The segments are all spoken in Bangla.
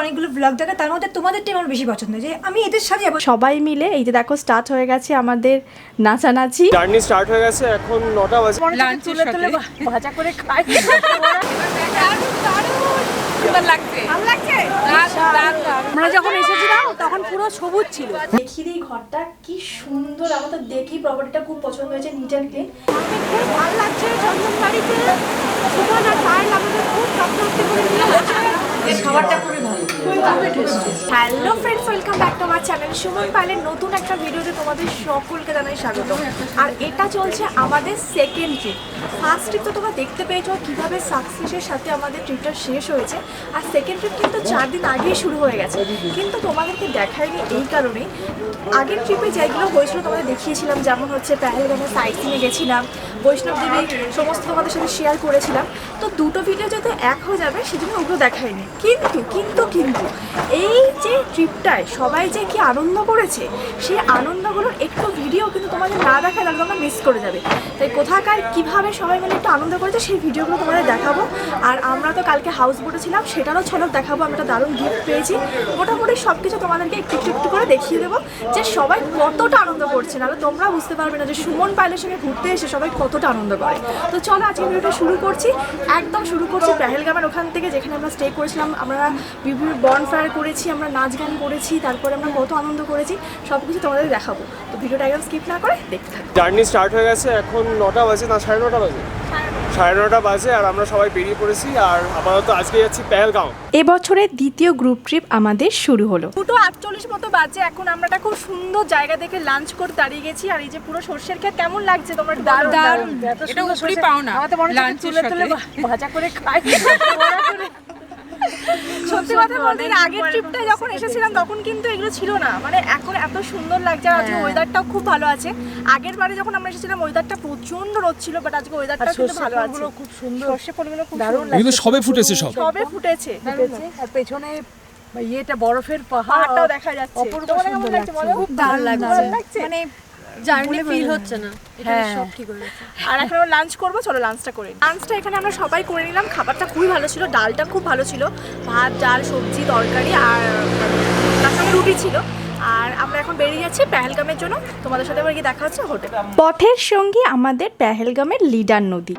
অনেকগুলো ব্লগ দেখা তার মধ্যে তোমাদেরটাই আমার বেশি পছন্দ। যে আমি এদের সাথে যাব। সবাই মিলে এই যে দেখো স্টার্ট হয়ে গেছে আমাদের নাচানাচি। জার্নি স্টার্ট হয়ে গেছে এখন নটা বাজে। লাঞ্চের সাথে। ভাজা করে খাই। আমরা যখন এসেছিলাম তখন পুরো সবুজ ছিল। দেখিয়ে দিই ঘরটা কি সুন্দর। আমার তো দেখি প্রপার্টিটা খুব পছন্দ হয়েছে নিট অ্যান্ড ক্লিন খুব ভালো লাগছে চন্দন বাড়িতে সুমন আর পায়েল আমাদের খুব আসছে hello friends welcome back to আমার চ্যানেল সুমন পাইলের নতুন একটা ভিডিওতে তোমাদের সকলকে জানাই স্বাগত। আর এটা চলছে আমাদের সেকেন্ড ট্রিপ ফার্স্ট ট্রিপ তো তোমরা দেখতে পেয়েছ কীভাবে সাকসেসের সাথে আমাদের ট্রিপটা শেষ হয়েছে। আর সেকেন্ড ট্রিপ কিন্তু চার দিন আগেই শুরু হয়ে গেছে। কিন্তু তোমাদেরকে দেখায়নি এই কারণেই। আগের ট্রিপে যেগুলো হয়েছিল তোমাদের দেখিয়েছিলাম, যেমন হচ্ছে পেহেলগামে সাইট সিনে গেছিলাম, বৈষ্ণব দেবী সমস্ত তোমাদের সাথে শেয়ার করেছিলাম। তো দুটো ভিডিও যেহেতু এক হয়ে যাবে, সেজন্য ওগুলো দেখায়নি কিন্তু কিন্তু কিন্তু, এই যে ট্রিপটায় সবাই যে কি আনন্দ করেছে, সেই আনন্দগুলোর একটু ভিডিও কিন্তু তোমাদের না দেখায়, তাহলে তোমরা মিস করে যাবে। তাই কোথাকার, কীভাবে সবাই মিলে একটু আনন্দ করেছে, সেই ভিডিওগুলো তোমাদের দেখাবো। আর আমরা তো কালকে হাউস বোটে ছিলাম, সেটারও ছলক দেখাবো, আমি একটা দারুণ গিফট পেয়েছি। মোটামুটি সব কিছু তোমাদেরকে একটু একটু একটু করে দেখিয়ে দেবো যে সবাই কতটা আনন্দ করছে। নাহলে তোমরা বুঝতে পারবে না যে সুমন পাইলের সঙ্গে ঘুরতে এসে সবাই কতটা আনন্দ করে। তো চলো আজকে ভিডিওটা শুরু করছি। একদম শুরু করছি পেহেলগামের ওখান থেকে, যেখানে আমরা স্টে করেছিলাম আমরা বিভিন্ন বন ফায়ার করেছি আমরা নাচ গান করেছি তারপরে আমরা কত আনন্দ করেছি সব কিছু তোমাদের দেখাবো। তো ভিডিওটা একদম স্কিপ না করে দেখতে থাকো। জার্নি স্টার্ট হয়ে গেছে এখন নটা বাজে না সাড়ে নটা বাজে? সাড়ে নটা বাজে আর আমরা সবাই বেরিয়ে পড়েছি আর আপাতত আজকে যাচ্ছি পেহেলগাঁও। এবছরের দ্বিতীয় গ্রুপ ট্রিপ আমাদের শুরু হলো। দুটো আটচল্লিশ মতো বাজে এখন আমরা একটা খুব সুন্দর জায়গা দেখে লাঞ্চ করে দাঁড়িয়ে গেছি আর এই যে পুরো সর্ষের খেয়ে কেমন লাগছে তোমার দারুণ এটা উপরি পাও না আমাদের মনে হচ্ছে তুলে তুলে ভাজা করে খাই। সত্যি কথা বলতে আগের ট্রিপটা যখন এসেছিলাম তখন কিন্তু এগুলো ছিল না। মানে এখন এত সুন্দর লাগছে আর আজকে ওয়েদারটাও খুব ভালো আছে। আগের বারে যখন আমরা এসেছিলাম ওয়েদারটা প্রচণ্ড রোদ ছিল বাট আজকে ওয়েদারটা কিন্তু ভালো আছে। খুব সুন্দর। সর্ষে ফুলগুলো খুব দারুণ কিন্তু সবে ফুটেছে সব। সবে ফুটেছে। আর পেছনে ইয়েটা বরফের পাহাড়টাও দেখা যাচ্ছে। অপূর্ব সুন্দর লাগছে খুব দারুণ লাগছে। মানে জার্নি ফিল হচ্ছে না। এটা সব ঠিক হয়ে গেছে আর এখন আমরা লাঞ্চ করব চলো লাঞ্চটা করে লাঞ্চটা এখানে আমরা সবাই করে নিলাম খাবারটা খুবই ভালো ছিল ডালটা খুব ভালো ছিল। ভাত ডাল সবজি তরকারি আর তার সঙ্গে রুটি ছিল। আর আমরা এখন বেরিয়ে যাচ্ছি পেহেলগামের জন্য। তোমাদের সাথে আবার গিয়ে দেখা হচ্ছে হোটেল পথের সঙ্গী আমাদের পেহেলগামের লিডার নদী।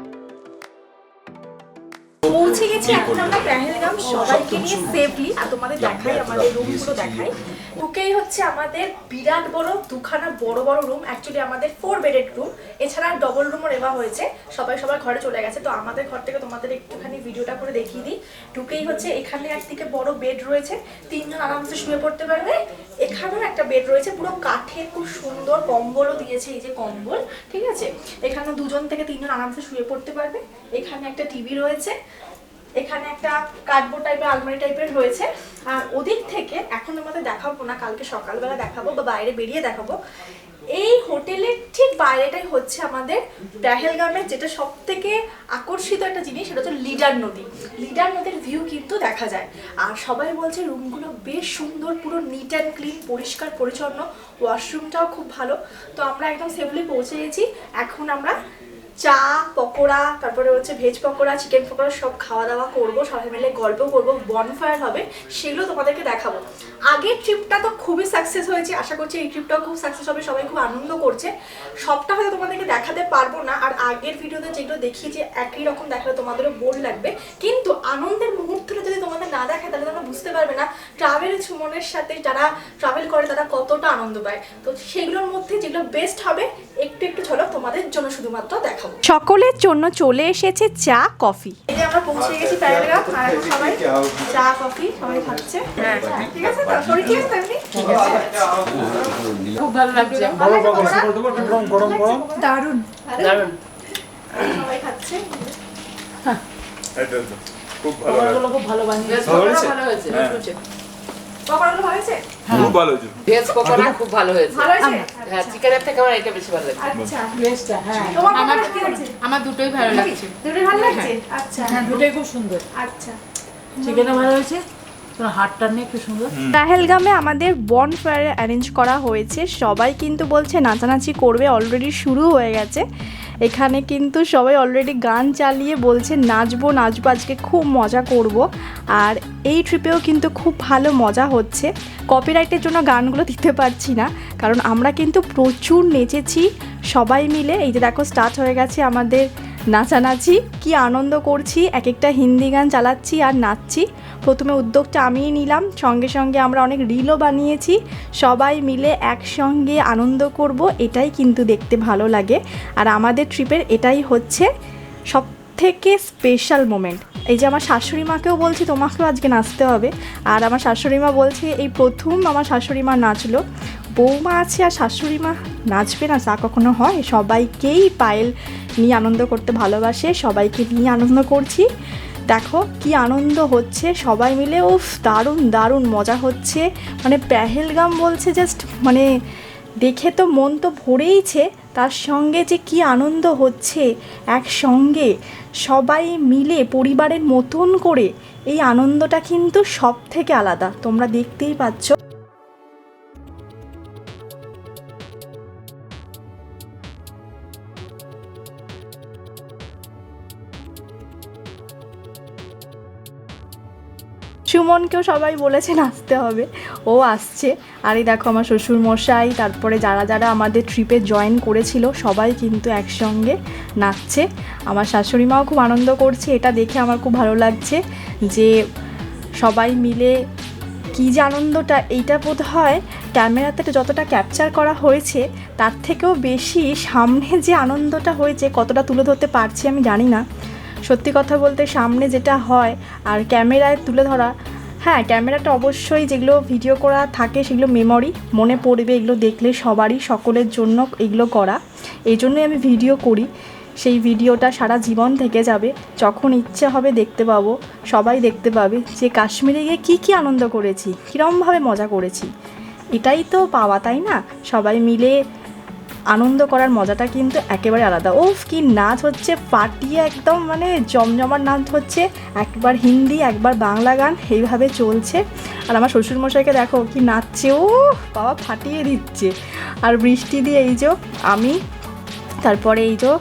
পৌঁছে গেছি এখন আমরা পেহেলগাম সবাইকে নিয়ে সেফলি আর তোমাদের দেখাই আমাদের রুমগুলো দেখাই। ঢুকেই হচ্ছে আমাদের বিরাট বড়, দুখানা বড় বড় রুম অ্যাকচুয়ালি আমাদের ফোর বেডেড রুম এছাড়া ডবল রুমও নেওয়া হয়েছে। সবাই সবার ঘরে চলে গেছে। তো আমাদের ঘর থেকে তোমাদের একটুখানি ভিডিওটা করে দেখিয়ে দিই। ঢুকেই হচ্ছে এখানে একদিকে বড় বেড রয়েছে। তিনজন আরামসে শুয়ে পড়তে পারবে। এখানেও একটা বেড রয়েছে। পুরো কাঠের খুব সুন্দর কম্বলও দিয়েছে এই যে কম্বল, ঠিক আছে? এখানে দুজন থেকে তিনজন আরামসে শুয়ে পড়তে পারবে। এখানে একটা টিভি রয়েছে। এখানে একটা কার্ডবোর্ড টাইপের আলমারি টাইপের রয়েছে। আর ওদিক থেকে এখন তোমাদের দেখাবো না, কালকে সকালবেলা দেখাবো বা বাইরে বেরিয়ে দেখাবো। এই হোটেলের ঠিক বাইরেটাই হচ্ছে আমাদের পেহেলগামের যেটা সব থেকে আকর্ষিত একটা জিনিস, সেটা হচ্ছে লিডার নদী। লিডার নদীর ভিউ কিন্তু দেখা যায়। আর সবাই বলছে রুমগুলো বেশ সুন্দর, পুরো নিট অ্যান্ড ক্লিন পরিষ্কার, পরিচ্ছন্ন। ওয়াশরুমটাও খুব ভালো। তো আমরা একদম সেফলি পৌঁছে গেছি। এখন আমরা চা, পকোড়া, তারপরে হচ্ছে ভেজ পকোড়া চিকেন পকোড়া সব খাওয়া দাওয়া করব, সবাই মিলে গল্প করব বনফায়ার হবে, সেগুলো তোমাদেরকে দেখাবো। আগের ট্রিপটা তো খুবই সাকসেস হয়েছে আশা করছি এই ট্রিপটাও খুব সাকসেস হবে সবাই খুব আনন্দ করছে। সবটা হয়তো তোমাদেরকে দেখাতে পারব না আর আগের ভিডিওতে যেগুলো দেখি যে একই রকম দেখালে তোমাদেরও বোর লাগবে। কিন্তু আনন্দের মুহূর্তটা যদি তোমাদের না দেখায় তাহলে তোমরা বুঝতে পারবে না ট্রাভেল সুমনের সাথে যারা ট্রাভেল করে তারা কতটা আনন্দ পায়। তো সেগুলোর মধ্যে যেগুলো বেস্ট হবে একটু একটু ঝলক তোমাদের জন্য শুধুমাত্র দেখাবো। সকলের জন্য চলে এসেছে চা কফি। এই যে আমরা পৌঁছে গেছি প্যারেগ্রাফ আর সবাই চা কফি সবাই খাচ্ছে। হ্যাঁ। ঠিক আছে? তো শরীর ঠিক আছে তো এমনি? খুব ভালো লাগছে। গরম গরম দারুণ। দারুণ। সবাই খাচ্ছে? খুব ভালো খুব ভালো বানিয়েছে। ভালো হয়েছে? পকোড়াগুলো ভালো হয়েছে? খুব ভালো হয়েছে। ভেজ পকোড়া খুব ভালো হয়েছে। হ্যাঁ চিকেনের থেকে আমার এটা বেশি ভালো লাগে আচ্ছা। হ্যাঁ। আমার দুটোই ভালো লাগছে। দুটোই ভালো লাগছে? আচ্ছা। হ্যাঁ দুটোই খুব সুন্দর। আচ্ছা। চিকেনও ভালো হয়েছে। পেহেলগামে আমাদের বন ফায়ার অ্যারেঞ্জ করা হয়েছে। সবাই কিন্তু বলছে নাচানাচি করবে অলরেডি শুরু হয়ে গেছে। এখানে কিন্তু সবাই অলরেডি গান চালিয়ে বলছে, নাচবো নাচবো, আজকে খুব মজা করব। আর এই ট্রিপেও কিন্তু খুব ভালো মজা হচ্ছে। কপিরাইটের জন্য গানগুলো দিতে পারছি না, কারণ আমরা কিন্তু প্রচুর নেচেছি সবাই মিলে। এই যে দেখো স্টার্ট হয়ে গেছে আমাদের নাচানাচি, কি আনন্দ করছি এক একটা হিন্দি গান চালাচ্ছি আর নাচছি। প্রথমে উদ্যোগটা আমিই নিলাম, সঙ্গে সঙ্গে আমরা অনেক রিলও বানিয়েছি। সবাই মিলে একসঙ্গে আনন্দ করব, এটাই কিন্তু দেখতে ভালো লাগে। আর আমাদের ট্রিপের এটাই হচ্ছে সব থেকে স্পেশাল মোমেন্ট এই যে আমার শাশুড়ি মাকেও বলছি, তোমাকেও আজকে নাচতে হবে। আর আমার শাশুড়ি মা বলছে, এই প্রথম আমার শাশুড়ি মা নাচলো। বৌমা আছে আর শাশুড়ি মা নাচবে না, তা কখনো হয়? সবাইকেই পায়েল নিয়ে আনন্দ করতে ভালোবাসে, সবাইকে নিয়ে আনন্দ করছি। দেখো কি আনন্দ হচ্ছে, সবাই মিলে, উফ, দারুণ দারুণ মজা হচ্ছে। মানে পেহেলগাম বলছে জাস্ট মানে দেখে তো মন তো ভরেইছে, তার সঙ্গে যে কি আনন্দ হচ্ছে একসঙ্গে। সবাই মিলে পরিবারের মতন করে এই আনন্দটা কিন্তু সব থেকে আলাদা। তোমরা দেখতেই পাচ্ছ। সুমনকেও সবাই বলেছে নাচতে হবে। ও আসছে। আর এই দেখো আমার শ্বশুর মশাই তারপরে যারা যারা আমাদের ট্রিপে জয়েন করেছিল, সবাই কিন্তু একসঙ্গে নাচছে। আমার শাশুড়ি মাও খুব আনন্দ করছে, এটা দেখে আমার খুব ভালো লাগছে যে সবাই মিলে কী যে আনন্দটা এইটা বোধ হয় ক্যামেরাতে যতটা ক্যাপচার করা হয়েছে, তার থেকেও বেশি সামনে যে আনন্দটা হয়েছে, কতটা তুলে ধরতে পারছি আমি জানি না। সত্যি কথা বলতে সামনে যেটা হয় আর ক্যামেরায় তুলে ধরা হ্যাঁ ক্যামেরাটা অবশ্যই যেগুলো ভিডিও করা থাকে সেগুলো মেমরি মনে পড়বে এগুলো দেখলে সবারই, সকলের জন্য এগুলো করা। এই জন্যই আমি ভিডিও করি। সেই ভিডিওটা সারা জীবন থেকে যাবে। যখন ইচ্ছে হবে দেখতে পাবো, সবাই দেখতে পাবে যে কাশ্মীরে গিয়ে কী কী আনন্দ করেছি, কীরমভাবে মজা করেছি। এটাই তো পাওয়া, তাই না? সবাই মিলে আনন্দ করার মজাটা কিন্তু একেবারে আলাদা। ওফ কি নাচ হচ্ছে পাটিয়ে একদম মানে জমজমার নাচ হচ্ছে। একবার হিন্দি, একবার বাংলা গান, এইভাবে চলছে। আর আমার শ্বশুরমশাইকে দেখো কি নাচছে ও বাবা ফাটিয়ে দিচ্ছে। আর বৃষ্টি দিয়ে এই যে আমি, তারপরে এই যে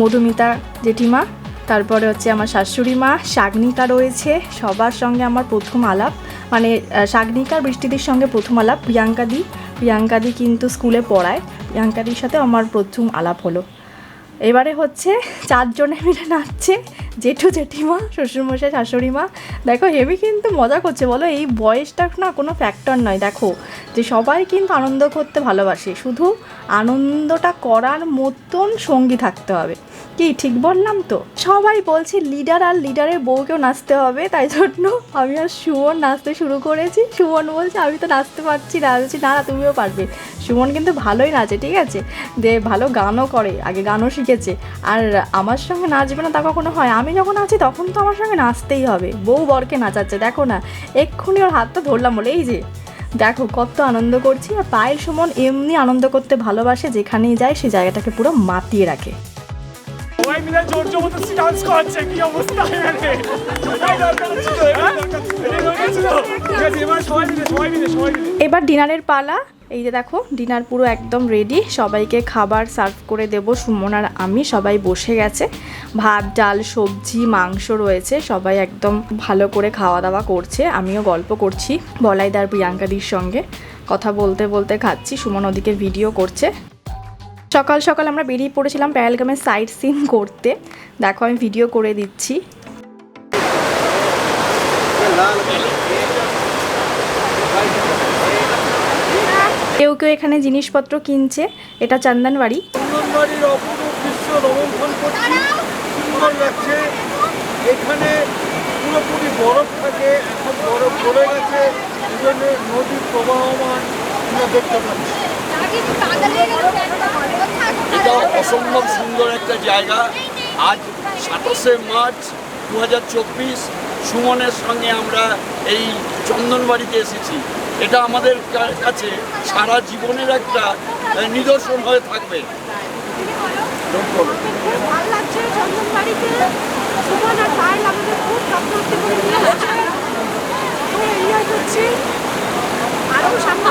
মধুমিতা জেঠিমা, তারপরে হচ্ছে আমার শাশুড়ি মা, শাগনিকা রয়েছে, সবার সঙ্গে আমার প্রথম আলাপ। মানে শাগনিকার শাগনিকা বৃষ্টিদির সঙ্গে প্রথম আলাপ প্রিয়াঙ্কাদি প্রিয়াঙ্কাদি কিন্তু স্কুলে পড়ায়। প্রিয়াঙ্কাদির সাথে আমার প্রথম আলাপ হলো। এবারে হচ্ছে চারজনে মিলে নাচছে। জেঠু জেঠিমা, শ্বশুরমশাই শাশুড়ি মা দেখো হেভি কিন্তু মজা করছে, বলো। এই বয়সটা না কোনো ফ্যাক্টর নয়, দেখো। যে সবাই কিন্তু আনন্দ করতে ভালোবাসে, শুধু আনন্দটা করার মতন সঙ্গী থাকতে হবে। কি, ঠিক বললাম তো? সবাই বলছে লিডার আর লিডারের বউকেও নাচতে হবে। তাই জন্য আমি আর সুমন নাচতে শুরু করেছি। সুমন বলছে, আমি তো নাচতে পারছি না। বলছি, না না, তুমিও পারবে। সুমন কিন্তু ভালোই নাচে, ঠিক আছে? যে ভালো গানও করে, আগে গানও শিখেছে। আর আমার সঙ্গে নাচবে না তা কখনো হয়? আমি যখন আছি তখন তো আমার সঙ্গে নাচতেই হবে। বউ বরকে নাচাচ্ছে, দেখো না। এক্ষুনি ওর হাতটা ধরলাম বলে, এই যে। দেখো, কত আনন্দ করছি। আর পায়ের সুমন এমনি আনন্দ করতে ভালোবাসে, যেখানেই যায় সে জায়গাটাকে পুরো মাতিয়ে রাখে। সবাই মিলে জোর জবরদস্তি ডান্স করাচ্ছে কি অবস্থা এবার এবার ডিনারের পালা। এই যে দেখো, ডিনার পুরো একদম রেডি সবাইকে খাবার সার্ভ করে দেব সুমন আর আমি, সবাই বসে গেছে। ভাত, ডাল, সবজি, মাংস রয়েছে, সবাই একদম ভালো করে খাওয়া দাওয়া করছে। আমিও গল্প করছি বলাইদার প্রিয়াঙ্কাদির সঙ্গে। কথা বলতে বলতে খাচ্ছি, সুমন ওদিকে ভিডিও করছে। সকাল সকাল আমরা বেরিয়ে পড়েছিলাম প্যারালগামের সাইড সিন করতে। দেখো, আমি ভিডিও করে দিচ্ছি। কেউ কেউ এখানে জিনিসপত্র কিনছে। এটা চন্দনবাড়ি। নদীর প্রবাহমান। দেখতে পাচ্ছি। এটা অসম্ভব সুন্দর একটা জায়গা। আজ সাতাশে মার্চ দু হাজার চব্বিশ, সুমনের সঙ্গে আমরা এই চন্দনবাড়িতে এসেছি। এটা আমাদের কাছে সারা জীবনের একটা নিদর্শন হয়ে থাকবে। আর সামনে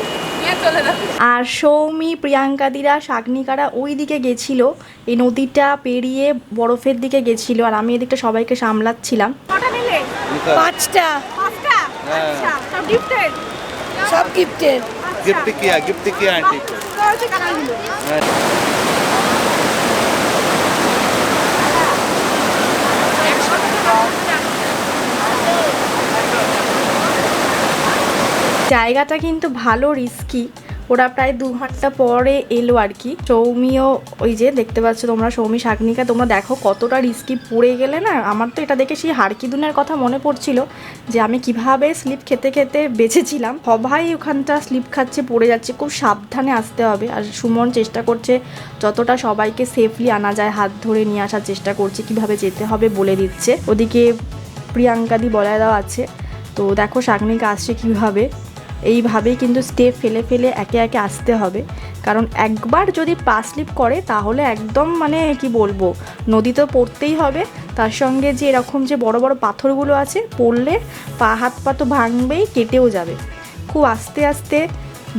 আর সৌমি প্রিয়াঙ্কাদিরা শাগনিকারা ওই দিকে গেছিল এই নদীটা পেরিয়ে বরফের দিকে গেছিল আর আমি এদিকটা সবাইকে সামলাচ্ছিলাম কটা নিলে পাঁচটা পাঁচটা আচ্ছা সব গিফটেড সব গিফটের गिफ्ट किया गिफ्ट किया आंटी জায়গাটা কিন্তু ভালো রিস্কি ওরা প্রায় দু ঘণ্টা পরে এলো আর কি। সৌমিও ওই যে দেখতে পাচ্ছ তোমরা, সৌমি শাকনিকা তোমরা দেখো কতটা রিস্কি পড়ে গেলে না? আমার তো এটা দেখে সেই হারকিদুনের কথা মনে পড়ছিল যে আমি কীভাবে স্লিপ খেতে খেতে বেঁচেছিলাম। সবাই ওখানটা স্লিপ খাচ্ছে, পড়ে যাচ্ছে, খুব সাবধানে আসতে হবে। আর সুমন চেষ্টা করছে যতটা সবাইকে সেফলি আনা যায়, হাত ধরে নিয়ে আসার চেষ্টা করছে, কীভাবে যেতে হবে বলে দিচ্ছে। ওদিকে প্রিয়াঙ্কাদি বলায় দেওয়া আছে। তো দেখো শাকনিকা আসছে কীভাবে। এইভাবেই কিন্তু স্টেপ ফেলে ফেলে একে একে আসতে হবে। কারণ একবার যদি পা স্লিপ করে, তাহলে একদম মানে কি বলব, নদী তো পড়তেই হবে। তার সঙ্গে যে এরকম যে বড় বড় পাথরগুলো আছে, পড়লে পা হাত পা তো ভাঙবেই, কেটেও যাবে। খুব আস্তে আস্তে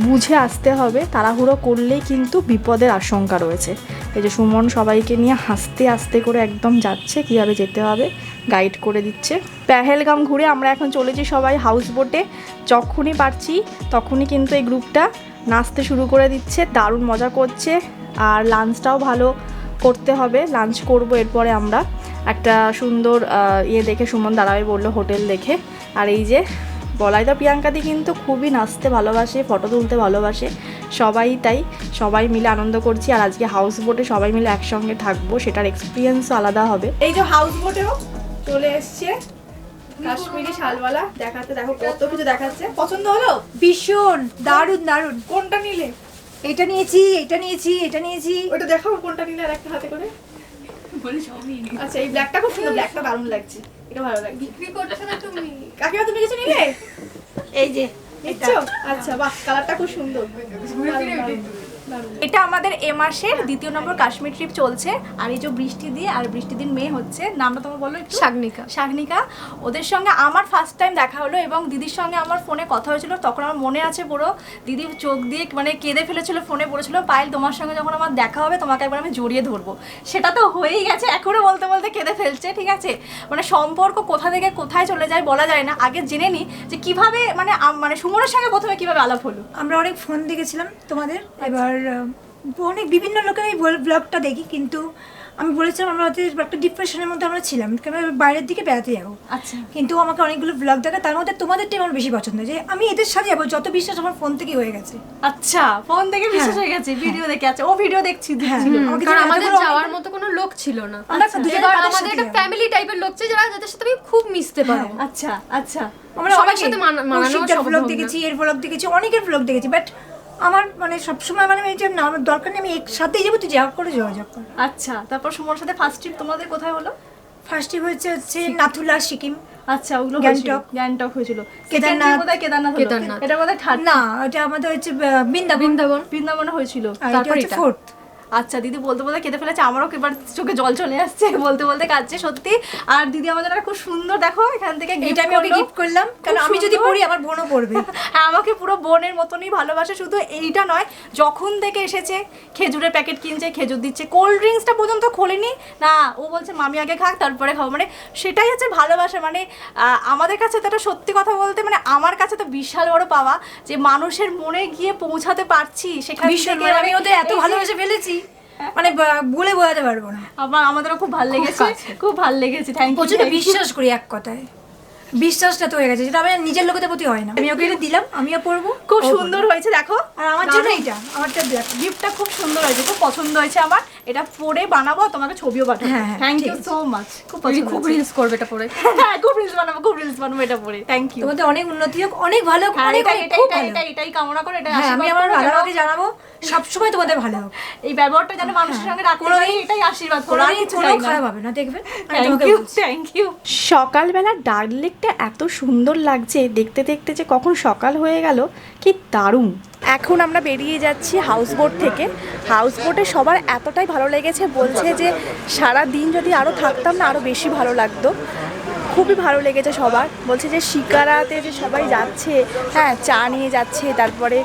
বুঝে আসতে হবে, তাড়াহুড়ো করলেই কিন্তু বিপদের আশঙ্কা রয়েছে। এই যে সুমন সবাইকে নিয়ে হাসতে আস্তে করে একদম যাচ্ছে, কীভাবে যেতে হবে? গাইড করে দিচ্ছে। পেহেলগাম ঘুরে আমরা এখন চলেছি সবাই হাউস বোটে যখনই পারছি, তখনই কিন্তু এই গ্রুপটা নাচতে শুরু করে দিচ্ছে, দারুণ মজা করছে। আর লাঞ্চটাও ভালো করতে হবে লাঞ্চ করব এরপরে আমরা। একটা সুন্দর ইয়ে দেখে সুমন দাঁড়াবে বলল, হোটেল দেখে। আর এই যে বলাইদা প্রিয়াঙ্কাদি কিন্তু খুবই নাচতে ভালোবাসে ফটো তুলতে ভালোবাসে। সবাই তাই সবাই মিলে আনন্দ করছি আর আজকে হাউস বোটে সবাই মিলে একসঙ্গে থাকব সেটার এক্সপিরিয়েন্স আলাদা হবে। এই যে হাউস বোটেও চলে এসছে কাশ্মীরি শালওয়ালা। দেখাতে দেখো কত কিছু দেখাচ্ছে। পছন্দ হলো? ভীষণ দারুণ দারুণ। কোনটা নিলে? এটা নিয়েছি এটা নিয়েছি এটা নিয়েছি। ওটা দেখাও কোনটা নিলে আর একটা হাতে করে। আচ্ছা এই ব্ল্যাকটা খুব সুন্দর ব্ল্যাকটা দারুণ লাগছে। এটা ভালো লাগছে। বিক্রি করছ না তুমি? কাকিমা তুমি কিছু নিলে? এই যে নিচ্ছ? আচ্ছা বাহ কালারটা খুব সুন্দর। এটা আমাদের এ মাসের দ্বিতীয় নম্বর কাশ্মীর ট্রিপ চলছে। আর এই যে বৃষ্টি দিয়ে আর বৃষ্টি দিন মেয়ে হচ্ছে নামটা তোমার বলো একটু? শাগনিকা। শাগনিকা। ওদের সঙ্গে আমার ফার্স্ট টাইম দেখা হলো এবং দিদির সঙ্গে আমার ফোনে কথা হয়েছিল। তখন আমার মনে আছে পুরো দিদির চোখ দিয়ে মানে কেঁদে ফেলেছিল ফোনে বলেছিল পায়েল তোমার সঙ্গে যখন আমার দেখা হবে তোমাকে একবার আমি জড়িয়ে ধরবো। সেটা তো হয়েই গেছে এখনও বলতে বলতে কেঁদে ফেলছে ঠিক আছে? মানে সম্পর্ক কোথা থেকে কোথায় চলে যায় বলা যায় না। আগে জেনে নিই যে কীভাবে মানে মানে সুমনের সঙ্গে প্রথমে কীভাবে আলাপ হলো। আমরা অনেক ফোন দেখেছিলাম তোমাদের। এবার আহ, অনেক বিভিন্ন লোকের এই ব্লগটা দেখি কিন্তু আমি বলেছিলাম আমরা হচ্ছে একটা ডিপ্রেশনের মধ্যে আমরা ছিলাম কারণ বাইরের দিকে বেড়াতে যাব। আচ্ছা। কিন্তু আমাকে অনেকগুলো ব্লগ দেখা তার মধ্যে তোমাদেরটাই আমার বেশি পছন্দ যে আমি এদের সাথে যাব যত বিশ্বাস আমার ফোন থেকে হয়ে গেছে। আচ্ছা ফোন থেকে বিশ্বাস হয়ে গেছে ভিডিও দেখে আছে ও ভিডিও দেখছি হ্যাঁ। কারণ আমাদের যাওয়ার মতো কোনো লোক ছিল না। এবার আমাদের একটা ফ্যামিলি টাইপের লোক ছিল যারা যাদের সাথে আমি খুব মিশতে পারব। আচ্ছা আচ্ছা। আমরা সবার সাথে মানা- মানানো ব্লগ দেখেছি এর ব্লগ দেখেছি অনেকের ব্লগ দেখেছি বাট আমার মানে সবসময় মানে এই যে না আমার দরকার নেই আমি একসাথেই যাব তুই যা করে যোগাযোগ কর। আচ্ছা তারপর সুমনের সাথে ফার্স্ট ট্রিপ তোমাদের কোথায় হলো? ফার্স্ট হয়েছে হচ্ছে নাথুলা সিকিম। আচ্ছা ওগুলো গ্যাংটক। গ্যাংটক হয়েছিল। কেদারনাথ। কেদারনাথ। বোধহয় কেদারনাথ কেদারনাথ। এটা থার্ড না এটা আমাদের হচ্ছে বৃন্দাবন বৃন্দাবন। বৃন্দাবন। বৃন্দাবনে হয়েছিল। তারপর এটা? ফোর্থ আচ্ছা দিদি বলতে বলতে কেঁদে ফেলেছে আমারও এবার চোখে জল চলে আসছে বলতে বলতে কাঁদছে সত্যি। আর দিদি আমাদের খুব সুন্দর দেখো এখান থেকে এটা আমি ওকে গিফট করলাম কারণ আমি যদি পড়ি আমার বোনও পড়বে। হ্যাঁ আমাকে পুরো বোনের মতনই ভালোবাসে শুধু এইটা নয় যখন থেকে এসেছে খেজুরের প্যাকেট কিনছে খেজুর দিচ্ছে কোল্ড ড্রিঙ্কসটা পর্যন্ত খোলেনি। না ও বলছে মামি আগে খাক তারপরে খাব। মানে সেটাই হচ্ছে ভালোবাসা মানে আমাদের কাছে তো এটা সত্যি কথা বলতে মানে আমার কাছে তো বিশাল বড় পাওয়া যে মানুষের মনে গিয়ে পৌঁছাতে পারছি সেখানে মানে আমি ওদের এত ভালোবেসে ফেলেছি। মানে বলে বোঝাতে পারব না। আমার আমাদেরও খুব ভালো লেগেছে খুব ভালো লেগেছে থ্যাংক ইউ বিশ্বাস করি এক কথায়। বিশ্বাসটা তো হয়ে গেছে যেটা আমার নিজের লোকেদের প্রতি হয় না। আমি ওকে এটা দিলাম আমিও পরবো খুব সুন্দর হয়েছে দেখো। আর আমার জন্য এইটা আমারটা ব্ল্যাক গিফটটা খুব সুন্দর হয়েছে খুব পছন্দ হয়েছে আমার। এটা পরে বানাবো তোমাকে ছবিও পাঠাবো। হ্যাঁ, হ্যাঁ, থ্যাংক ইউ সো মাচ খুব পছন্দ খুব রিলস করবে এটা পরে। হ্যাঁ খুব রিলস বানাবো খুব রিলস বানাবো এটা পরে। থ্যাংক ইউ তোমাদের অনেক উন্নতি হোক অনেক ভালো হোক হ্যাঁ অনেক এটা অনেক এটা এটা এটাই কামনা করে এটা হ্যাঁ আমি আমার দাদাকে জানাব সবসময় তোমাদের ভালো হোক। এই ব্যবহারটা যেন মানুষের সঙ্গে রাখতে কোনোদিন- পারি এটাই আশীর্বাদ করো আর কিছু কোনো না। খারাপ হবে না দেখবে? Thank you. থ্যাংক ইউ সকালবেলা ডার্লিকটা এত সুন্দর লাগছে, দেখতে দেখতে যে কখন সকাল হয়ে গেল, কি দারুণ। এখন আমরা বেরিয়ে যাচ্ছি হাউস বোট থেকে। হাউস বোটে সবার এতটাই ভালো লেগেছে, বলছে যে সারা দিন যদি আরও থাকতাম না আরও বেশি ভালো লাগতো। খুবই ভালো লেগেছে সবার। বলছে যে শিকারাতে যে সবাই যাচ্ছে হ্যাঁ চা নিয়ে যাচ্ছে, তারপরে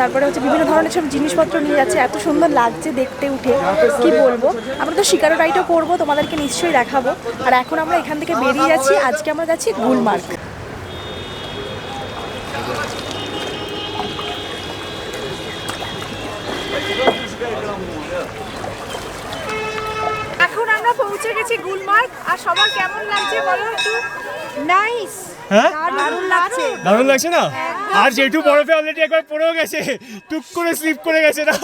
তারপরে হচ্ছে বিভিন্ন ধরনের সব জিনিসপত্র নিয়ে যাচ্ছে। এত সুন্দর লাগছে দেখতে উঠে, কি বলব? আমরা তো শিকারো রাইডও করব, তোমাদেরকে নিশ্চয়ই দেখাবো। আর এখন আমরা এখান থেকে বেরিয়ে যাচ্ছি, আজকে আমরা যাচ্ছি গুলমার্গ। পৌঁছে গেছি গুলমার্গ আর সবার কেমন লাগছে বলো একটু? নাইস হ্যাঁ? দারুণ লাগছে। দারুণ লাগছে না? আর জেঠু বরফে অলরেডি একবার পড়েও গেছে। টুক করে স্লিপ করে গেছে না?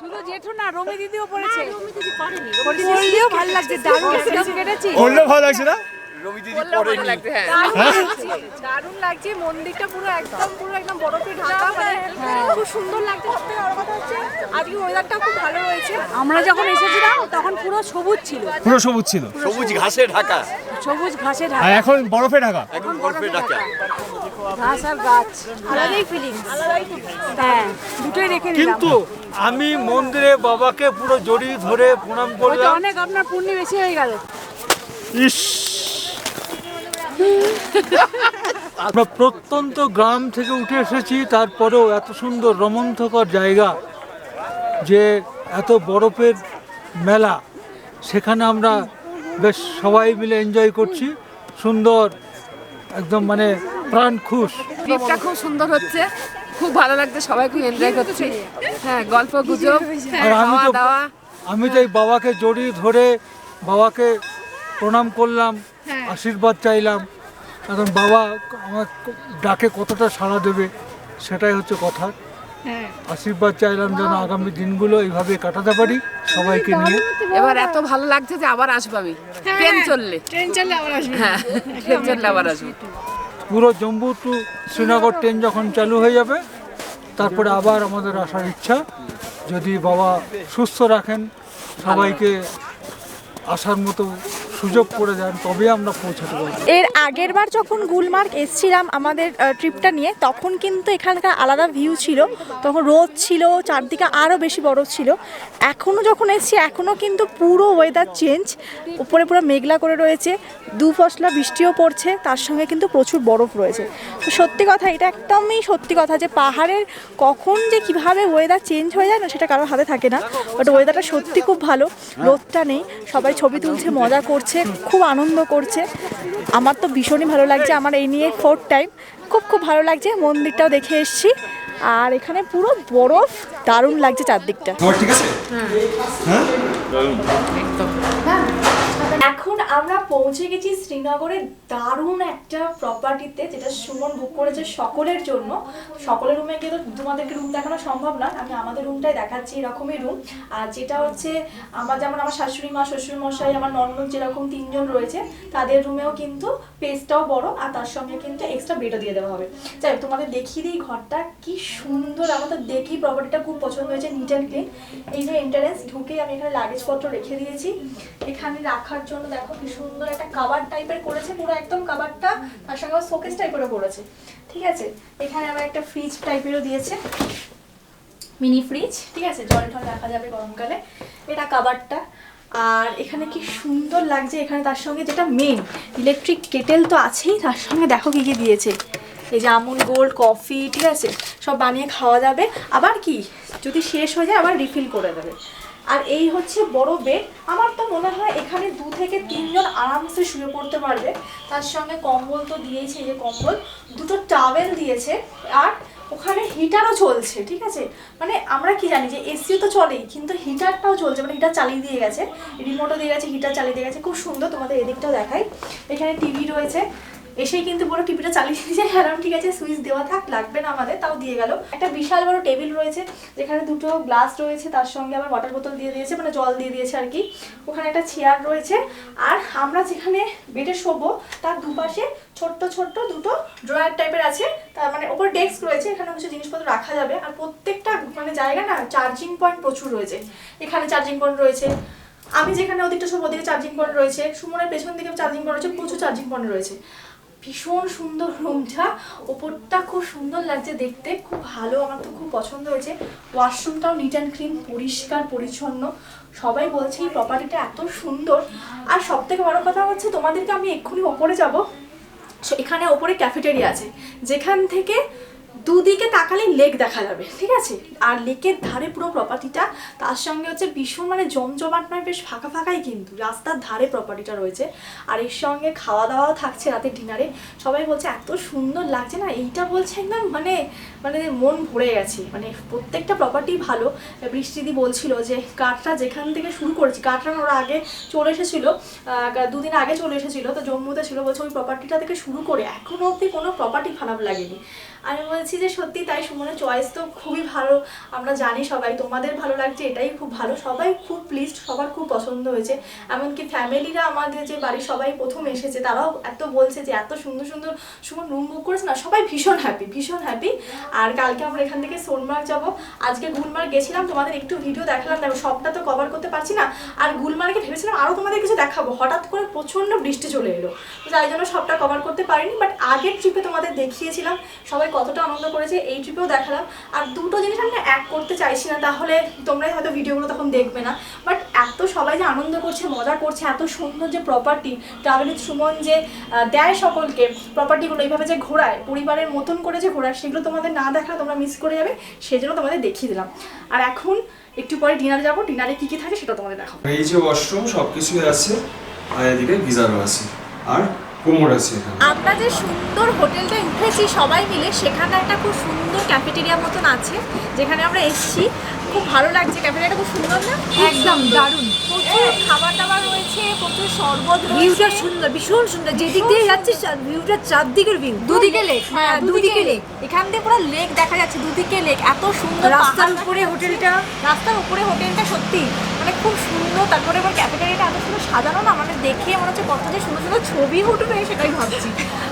শুধু জেঠু না রমি দিদিও পড়েছে। রমি দিদি পারেনি রমি দিদিও ভালো লাগছে দারুণ লাগছে। ভালো লাগছে না? রবি দিদি বললেও ভালো লাগছে দারুণ লাগছে মন্দিরটা পুরো একদম পুরো একদম বরফে ঢাকা মানে খুব সুন্দর লাগছে সব বড় কথা হচ্ছে আজকে ওয়েদারটা খুব ভালো হয়েছে আমরা যখন এসেছিলাম তখন পুরো সবুজ ছিল। পুরো সবুজ ছিল। সবুজ ঘাসে ঢাকা। সবুজ ঘাসে আর এখন বরফে ঢাকা। এখন বরফে ঢাকা। ঘাস আর গাছ। আলাদাই হ্যাঁ দুটোই রেখে দিলাম কিন্তু আমি মন্দিরে বাবাকে পুরো জড়িয়ে ধরে প্রণাম করলাম। অনেক আপনার পূর্ণি বেশি হয়ে গেল। ইস। আমরা প্রত্যন্ত গ্রাম থেকে উঠে এসেছি তারপরেও এত সুন্দর রোমন্থকর জায়গা যে এত বরফের মেলা সেখানে আমরা বেশ সবাই মিলে এনজয় করছি। সুন্দর একদম মানে প্রাণ খুশ। ট্রিপটা খুব সুন্দর হচ্ছে খুব ভালো লাগছে সবাই খুব এনজয় করছে। হ্যাঁ গল্প গুজব আমি খাওয়া দাওয়া। আমি তো এই বাবাকে জড়িয়ে ধরে বাবাকে প্রণাম করলাম। আশীর্বাদ চাইলাম। এখন বাবা আমার ডাকে কতটা সাড়া দেবে সেটাই হচ্ছে কথা। আশীর্বাদ চাইলাম যেন আগামী দিনগুলো এইভাবে কাটাতে পারি সবাইকে নিয়ে। এবার এত ভালো লাগছে যে আবার আসব আমি। ট্রেন চললে। ট্রেন চললে আবার আসব। হ্যাঁ ট্রেন চললে আবার আসব। পুরো জম্মু টু শ্রীনগর ট্রেন যখন চালু হয়ে যাবে তারপরে আবার আমাদের আসার ইচ্ছা। যদি বাবা সুস্থ রাখেন সবাইকে আসার মতো সুযোগ করে দেন তবে আমরা পৌঁছাতে পারি এর আগের বার যখন গুলমার্গ এসছিলাম আমাদের ট্রিপটা নিয়ে, তখন কিন্তু এখানকার আলাদা ভিউ ছিল। তখন রোদ ছিল, চারদিকে আরও বেশি বরফ ছিল। এখনও যখন এসছি এখনও কিন্তু পুরো ওয়েদার চেঞ্জ উপরে পুরো মেঘলা করে রয়েছে। দু ফসলা বৃষ্টিও পড়ছে তার সঙ্গে কিন্তু প্রচুর বরফ রয়েছে। তো সত্যি কথা এটা একদমই সত্যি কথা যে পাহাড়ের কখন যে কীভাবে ওয়েদার চেঞ্জ হয়ে যায় না সেটা কারোর হাতে থাকে না। বাট ওয়েদারটা সত্যি খুব ভালো রোদটা নেই সবাই ছবি তুলছে মজা করছে খুব আনন্দ করছে। আমার তো ভীষণই ভালো লাগছে আমার এই নিয়ে ফোর্থ টাইম খুব খুব ভালো লাগছে মন্দিরটাও দেখে এসেছি। আর এখানে পুরো বরফ দারুণ লাগছে চারদিকটা। এখন আমরা পৌঁছে গেছি শ্রীনগরের দারুণ একটা প্রপার্টিতে যেটা সুমন বুক করেছে সকলের জন্য। সকলের রুমে তো তোমাদেরকে রুম দেখানো সম্ভব না আমি আমাদের রুমটাই দেখাচ্ছি এরকমই রুম আর যেটা হচ্ছে, আমার যেমন আমার শাশুড়ি মা শ্বশুর মশাই আমার ননদ যেরকম তিনজন রয়েছে, তাদের রুমেও কিন্তু পেজটাও বড়, আর তার সঙ্গে কিন্তু এক্সট্রা বেডও দিয়ে দেওয়া হবে। যাই তোমাদের দেখিয়ে দিই ঘরটা, কি সুন্দর। আমার তো দেখি প্রপার্টিটা খুব পছন্দ হয়েছে নিট অ্যান্ড ক্লিন এই যে এন্টারেন্স ঢুকে আমি এখানে লাগেজপত্র রেখে দিয়েছি। এখানে রাখার জন্য দেখো কি সুন্দর একটা কাবার টাইপের করেছে, পুরো একদম কাবারটা তার সঙ্গে আবার শোকেস টাইপেরও করেছে। ঠিক আছে? এখানে আবার একটা ফ্রিজ টাইপেরও দিয়েছে। মিনি ফ্রিজ ঠিক আছে? জল টল রাখা যাবে গরমকালে। এটা কাবারটা আর এখানে কি সুন্দর লাগছে, এখানে তার সঙ্গে যেটা মেন ইলেকট্রিক কেটেল তো আছেই, তার সঙ্গে দেখো কি কি দিয়েছে। এই যে আমুল গোল্ড কফি ঠিক আছে? সব বানিয়ে খাওয়া যাবে। আবার কি, যদি শেষ হয়ে যায়, আবার রিফিল করে দেবে। আর এই হচ্ছে বড় বেড আমার তো মনে হয় এখানে দু থেকে তিনজন আরামসে শুয়ে পড়তে পারবে। তার সঙ্গে কম্বল তো দিয়েছে যে কম্বল। দুটো টাওয়েল দিয়েছে আর ওখানে হিটারও চলছে, ঠিক আছে? মানে আমরা কি জানি যে এসিও তো চলেই, কিন্তু হিটারটাও চলছে মানে হিটার চালিয়ে দিয়ে গেছে। রিমোটও দিয়ে গেছে হিটার চালিয়ে দিয়ে গেছে। খুব সুন্দর তোমাদের এদিকটাও দেখাই। এখানে টিভি রয়েছে। এসেই কিন্তু পুরো টিভিটা চালিয়ে দিয়েছে আরাম, ঠিক আছে, সুইচ দেওয়া থাক, লাগবে না আমাদের, তাও দিয়ে গেল। একটা বিশাল বড় টেবিল রয়েছে, যেখানে দুটো গ্লাস রয়েছে, তার সঙ্গে আবার ওয়াটার বোতল দিয়ে দিয়েছে মানে জল দিয়ে দিয়েছে আর কি। ওখানে একটা চেয়ার রয়েছে, আর আমরা যেখানে বেডে শোবো, তার দুপাশে ছোট্ট ছোট্ট দুটো ড্রয়ার টাইপের আছে। তার মানে ওপর ডেস্ক রয়েছে এখানে কিছু জিনিসপত্র রাখা যাবে। আর প্রত্যেকটা মানে জায়গা না চার্জিং পয়েন্ট প্রচুর রয়েছে। এখানে চার্জিং পয়েন্ট রয়েছে। আমি যেখানে ওদিকটা সব ওদিকে চার্জিং পয়েন্ট রয়েছে। সুমনের পেছন দিকে চার্জিং পয়েন্ট রয়েছে, প্রচুর চার্জিং পয়েন্ট রয়েছে। ভীষণ সুন্দর রুমটা। ওপরটা খুব সুন্দর লাগছে দেখতে। খুব ভালো, আমার তো খুব পছন্দ হয়েছে। ওয়াশরুমটাও নিট অ্যান্ড ক্লিন পরিষ্কার, পরিচ্ছন্ন। সবাই বলছে এই প্রপার্টিটা এত সুন্দর। আর সব থেকে বড় কথা হচ্ছে তোমাদেরকে আমি এক্ষুনি ওপরে যাব। এখানে ওপরে ক্যাফেটেরিয়া আছে। যেখান থেকে দুদিকে তাকালে লেক দেখা যাবে, ঠিক আছে? আর লেকের ধারে পুরো প্রপার্টিটা তার সঙ্গে হচ্ছে ভীষণ মানে জমজমাট নয়, বেশ ফাঁকা ফাঁকাই কিন্তু। রাস্তার ধারে প্রপার্টিটা রয়েছে। আর এর সঙ্গে খাওয়া দাওয়াও থাকছে রাতে ডিনারে সবাই বলছে, এত সুন্দর লাগছে না? এইটা বলছে একদম মানে মানে মন ভরে গেছে। মানে প্রত্যেকটা প্রপার্টি ভালো। বৃষ্টিদি বলছিল যে, কাঠটা যেখান থেকে শুরু করেছি, কাঠটা ওরা আগে চলে এসেছিল দুদিন আগে চলে এসেছিল। তো জম্মুতে ছিল, বলছে ওই প্রপার্টিটা থেকে শুরু করে এখনও অবধি কোনো প্রপার্টি খারাপ লাগেনি। আমি বলছি যে সত্যি তাই, সুমনের চয়েস তো খুবই ভালো। আমরা জানি সবাই, তোমাদের ভালো লাগছে, এটাই খুব ভালো। সবাই খুব প্লিজড সবার খুব পছন্দ হয়েছে। এমনকি ফ্যামিলিরা আমাদের যে বাড়ির সবাই প্রথম এসেছে, তারাও এত বলছে যে এত সুন্দর সুন্দর সুমন রুম বুক করেছে না, সবাই ভীষণ হ্যাপি ভীষণ হ্যাপি আর কালকে আমরা এখান থেকে সোনমার্গ যাব। আজকে গুলমার্গ গেছিলাম, তোমাদের একটু ভিডিও দেখালাম, দেখো সবটা তো কভার করতে পারছি না। আর গুলমার্গে ভেবেছিলাম আরও তোমাদের কিছু দেখাবো, হঠাৎ করে প্রচণ্ড বৃষ্টি চলে এলো। যাই জন্য সবটা কভার করতে পারিনি বাট আগের ট্রিপে তোমাদের দেখিয়েছিলাম। সবাই কতটা আনন্দ করেছে, এই ট্রিপেও দেখালাম। আর দুটো জিনিস আমি এক করতে চাইছি না, তাহলে তোমরাই হয়তো ভিডিওগুলো তখন দেখবে না। বাট এত সবাই যে আনন্দ করছে, মজা করছে, এত সুন্দর যে প্রপার্টি ট্রাভেল সুমন যে দেয় সকলকে প্রপার্টিগুলো এইভাবে যে ঘোরায়, পরিবারের মতন করে যে ঘোরায়, সেগুলো তোমাদের না দেখা তোমরা মিস করে যাবে, সেজন্য তোমাদের দেখিয়ে দিলাম। আর এখন একটু পরে ডিনার যাব ডিনারে কী কী থাকে সেটা তোমাদের দেখাবো। এই যে ওয়াশরুম সব কিছুই আছে, আর এদিকে গিজারও আছে আর কোমর আছে এখানে। আমরা যে সুন্দর হোটেলটা উঠেছি সবাই মিলে সেখানে একটা খুব সুন্দর ক্যাফেটেরিয়া মতন আছে যেখানে আমরা এসেছি। খুব ভালো লাগছে ক্যাফেটেরিয়াটা খুব সুন্দর না? একদম দারুণ। প্রচুর খাবার দাবার রয়েছে প্রচুর শরবত ভিউটা সুন্দর ভীষণ সুন্দর। যেদিক দিয়ে যাচ্ছিস ভিউটা চারদিকের ভিউ দুদিকে লেক হ্যাঁ দুদিকে লেক এখান দিয়ে পুরো লেক দেখা যাচ্ছে দুদিকে লেক এত সুন্দর রাস্তার উপরে হোটেলটা। রাস্তার উপরে হোটেলটা সত্যি মানে খুব সুন্দর তারপরে এবার ক্যাফেটেরিয়াটা এত সুন্দর সাজানো না মানে দেখে মনে হচ্ছে কত যে সুন্দর সুন্দর ছবি উঠবে সেটাই ভাবছি।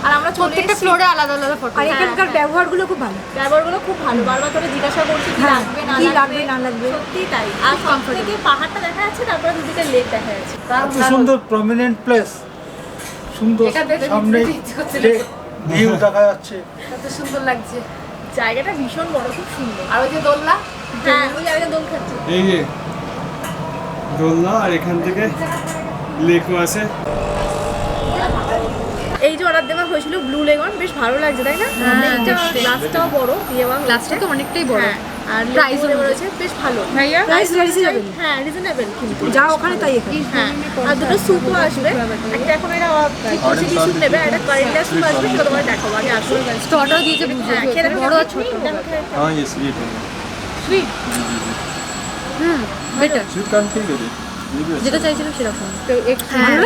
আর আমরা প্রত্যেকটা ফ্লোরে আলাদা আলাদা ফটো আর এখানকার ব্যবহারগুলো খুব ভালো। ব্যবহারগুলো খুব ভালো। বারবার করে জিজ্ঞাসা করছি কি হ্যাঁ, লাগবে না লাগবে। না লাগবে। সত্যি তাই। আর সব থেকে পাহাড়টা দেখা যাচ্ছে তারপরে দুদিকে লেক দেখা যাচ্ছে। এত সুন্দর প্রমিনেন্ট প্লেস সুন্দর দেখে সামনে ভিউ দেখা যাচ্ছে। কত সুন্দর লাগছে। জায়গাটা ভীষণ বড় খুব সুন্দর। আর ওই যে দোলনা? হ্যাঁ ওই জায়গাটা দোল খাচ্ছে। এই যে দোলনা আর এখান থেকে লেকও আছে। এই যে অর্ডার দেওয়া হয়েছিল ব্লু লেগন বেশ ভালো লাগছে তাই না? হ্যাঁ, গ্লাসটাও বড় দিয়ে গ্লাসটা তো অনেকটাই বড়। হ্যাঁ, আর প্রাইস রয়েছে। বেশ ভালো। ভাইয়া? প্রাইস রিজনেবল হ্যাঁ রিজনেবল কিন্তু। যা ওখানে তাই এখানে। হ্যাঁ আর দুটো স্যুপও আসবে। একটা এখন এরা কিছু কি স্যুপ নেবে একটা কারেন্টা স্যুপ আসবে সেটা তোমার দেখো আগে আসবে তো অর্ডার দিয়েছে হ্যাঁ, বড় আর ছোট। হ্যাঁ সুইট সুইট হুম। যেটা চাইছিলাম সেরকম। তো হ্যাঁ,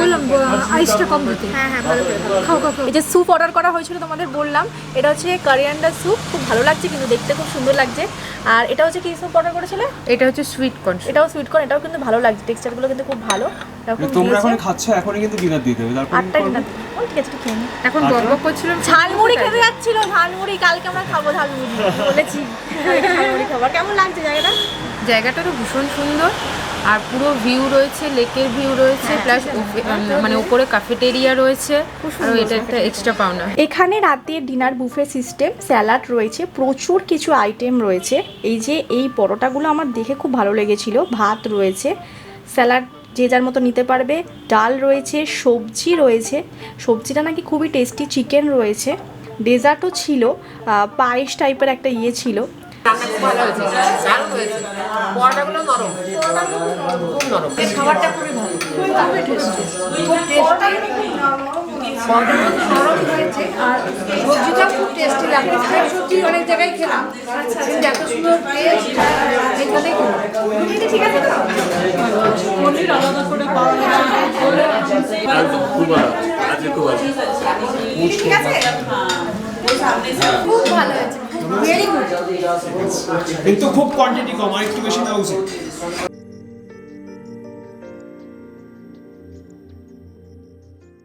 বললাম হ্যাঁ, হ্যাঁ, কম দিতে খাও। খাও যে স্যুপ অর্ডার করা হয়েছিল তোমাদের বললাম এটা হচ্ছে কারিয়ান্ডার স্যুপ খুব ভালো লাগছে কিন্তু দেখতে খুব সুন্দর লাগছে। আর এটা হচ্ছে কি স্যুপ অর্ডার করেছিলে? এটা হচ্ছে সুইট কর্ন এটাও সুইট কর্ন এটাও কিন্তু ভালো লাগছে টেক্সচারগুলো কিন্তু খুব ভালো। তোমরা এখন খাচ্ছ এখনই কিন্তু ডিনার দিতে হবে তারপর আটটা ডিনার ও ঠিক আছে একটু খেয়ে নিই। এখন বকবক করছিলাম ঝালমুড়ি খেতে যাচ্ছিল ঝালমুড়ি কালকে আমরা খাব ঝালমুড়ি বলেছি। ঝালমুড়ি খাবার কেমন লাগছে জায়গাটা? জায়গাটা তো ভীষণ সুন্দর আর পুরো ভিউ রয়েছে লেকের ভিউ রয়েছে প্লাস মানে উপরে ক্যাফেটেরিয়া রয়েছে আর এটা একটা এক্সট্রা পাওনা। এখানে রাতের ডিনার বুফে সিস্টেম স্যালাড রয়েছে প্রচুর কিছু আইটেম রয়েছে। এই যে এই পরোটাগুলো আমার দেখে খুব ভালো লেগেছিল ভাত রয়েছে স্যালাড যে যার মতো নিতে পারবে। ডাল রয়েছে সবজি রয়েছে। সবজিটা নাকি খুবই টেস্টি চিকেন রয়েছে। ডেজার্টও ছিল পায়েস টাইপের একটা ইয়ে ছিল। খাবারটা খুবই ভালো। হয়েছে খুব সবজিটাও খুব টেস্টি লাগল ফ্রেশ সবজি অনেক জায়গায় খেলাম। কিন্তু এত সুন্দর টেস্ট এখানে কিন্তু খুব কোয়ান্টিটি কম আর একটু বেশি নেওয়া উচিত।